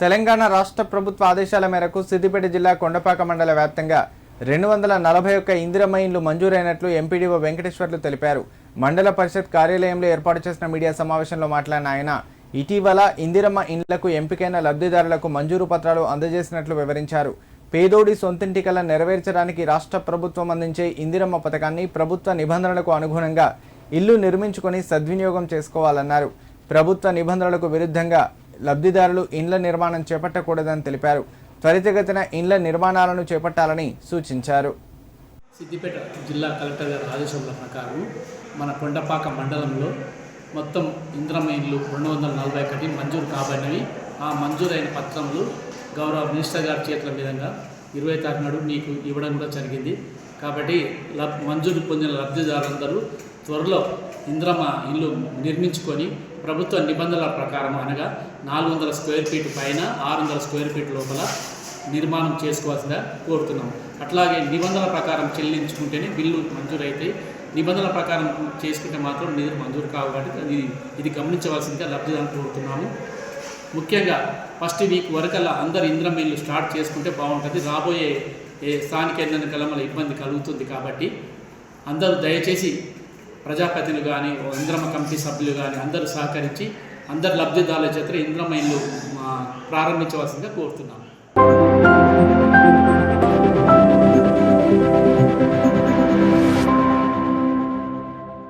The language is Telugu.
తెలంగాణ రాష్ట్ర ప్రభుత్వ ఆదేశాల మేరకు సిద్దిపేట జిల్లా కొండపాక మండల వ్యాప్తంగా రెండు వందల నలభై ఒక్క ఇందిరమ్మ ఇండ్లు మంజూరైనట్లు ఎంపీడీఓ వెంకటేశ్వర్లు తెలిపారు. మండల పరిషత్ కార్యాలయంలో ఏర్పాటు చేసిన మీడియా సమావేశంలో మాట్లాడిన ఆయన ఇటీవల ఇందిరమ్మ ఇండ్లకు ఎంపికైన లబ్ధిదారులకు మంజూరు పత్రాలు అందజేసినట్లు వివరించారు. పేదోడి సొంతింటి కల నెరవేర్చడానికి రాష్ట్ర ప్రభుత్వం అందించే ఇందిరమ్మ పథకాన్ని ప్రభుత్వ నిబంధనలకు అనుగుణంగా ఇల్లు నిర్మించుకొని సద్వినియోగం చేసుకోవాలన్నారు. ప్రభుత్వ నిబంధనలకు విరుద్ధంగా లబ్ధిదారులు ఇండ్ల నిర్మాణం చేపట్టకూడదని తెలిపారు. త్వరితగతిన ఇండ్ల నిర్మాణాలను చేపట్టాలని సూచించారు. సిద్దిపేట జిల్లా కలెక్టర్ గారి ఆదేశాల ప్రకారం మన కొండపాక మండలంలో మొత్తం ఇంద్రమ ఇండ్లు రెండు వందల నలభై ఒకటి మంజూరు కాబడినవి. ఆ మంజూరైన పత్రములు గౌరవ మినిస్టర్ గారి చేతుల విధంగా ఇరవై తారీఖు నాడు మీకు ఇవ్వడం కూడా జరిగింది. కాబట్టి లబ్ మంజూరు పొందిన లబ్ధిదారులందరూ త్వరలో ఇంద్రమ్మ ఇల్లు నిర్మించుకొని ప్రభుత్వ నిబంధనల ప్రకారం అనగా నాలుగు వందల స్క్వేర్ ఫీట్ పైన ఆరు వందల స్క్వేర్ ఫీట్ లోపల నిర్మాణం చేసుకోవాల్సిందిగా కోరుతున్నాం. అట్లాగే నిబంధనల ప్రకారం చెల్లించుకుంటేనే బిల్లు మంజూరైతే నిబంధనల ప్రకారం చేసుకుంటే మాత్రం నిధులు మంజూరు కావు కాబట్టి ఇది గమనించవలసిందిగా లబ్ధిదారులు కోరుతున్నాము. ముఖ్యంగా ఫస్ట్ వీక్ వరకల్లా అందరు ఇంద్రం ఇల్లు స్టార్ట్ చేసుకుంటే బాగుంటుంది. రాబోయే స్థానిక ఎన్నికల ఇబ్బంది కలుగుతుంది కాబట్టి అందరూ దయచేసి ప్రజాప్రతినిధులు కానీ ఇంద్రమ కమిటీ సభ్యులు కానీ అందరూ సహకరించి అందరు లబ్ధిదారుల చేత ఇంద్రమ ఇల్లు ప్రారంభించవలసిందిగా కోరుతున్నాను.